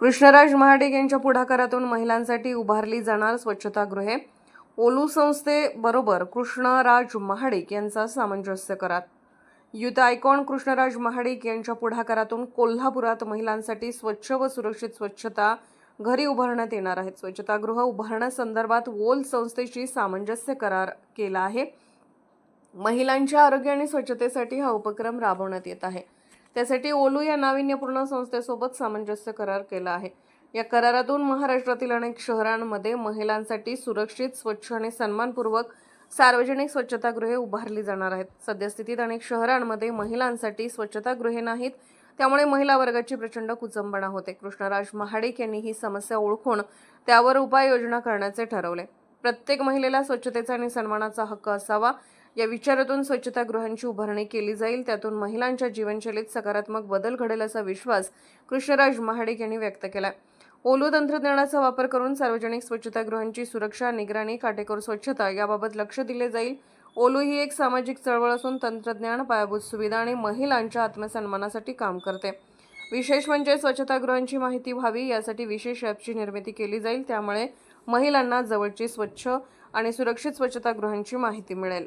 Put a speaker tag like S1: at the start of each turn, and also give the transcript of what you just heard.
S1: कृष्णराज महाडिक यांच्या पुढाकारातून महिलांसाठी उभारली जाणार स्वच्छतागृहे. ओलू संस्थेबरोबर कृष्णराज महाडिक यांचा सामंजस्य करार. युथ आयकॉन कृष्णराज महाडिक यांच्या पुढाकारातून कोल्हापुरात महिलांसाठी स्वच्छ व सुरक्षित स्वच्छता घरी उभारण्यात येणार आहेत स्वच्छतागृह उभारण्यासंदर्भात वोल संस्थेशी सामंजस्य करार केला आहे. महिलांच्या आरोग्य आणि स्वच्छतेसाठी हा उपक्रम राबवण्यात येत आहे. त्यासाठी ओलू या नाविन्यपूर्ण संस्थेसोबत सामंजस्य करार केला आहे. या करारातून महाराष्ट्रातील अनेक शहरांमध्ये महिलांसाठी सुरक्षित स्वच्छ आणि सन्मानपूर्वक सार्वजनिक स्वच्छतागृहे उभारली जाणार आहेत. सद्यस्थितीत अनेक शहरांमध्ये महिलांसाठी स्वच्छतागृहे नाहीत त्यामुळे महिला वर्गाची प्रचंड कुचंबणा होते. कृष्णराज महाडिक यांनी ही समस्या ओळखून त्यावर उपाययोजना करण्याचे ठरवले. प्रत्येक महिलेला स्वच्छतेचा आणि सन्मानाचा हक्क असावा या विचारातून स्वच्छतागृहांची उभारणी केली जाईल. त्यातून महिलांच्या जीवनशैलीत सकारात्मक बदल घडेल असा विश्वास कृष्णराज महाडिक यांनी व्यक्त केला. ओलू तंत्रज्ञानाचा वापर करून सार्वजनिक स्वच्छतागृहांची सुरक्षा निगराणी काटेकोर स्वच्छता याबाबत लक्ष दिले जाईल. ओलू ही एक सामाजिक चळवळ असून तंत्रज्ञान पायाभूत सुविधा आणि महिलांच्या आत्मसन्मानासाठी काम करते. विशेष म्हणजे स्वच्छतागृहांची माहिती व्हावी यासाठी विशेष ॲपची निर्मिती केली जाईल. त्यामुळे महिलांना जवळची स्वच्छ आणि सुरक्षित स्वच्छतागृहांची माहिती मिळेल.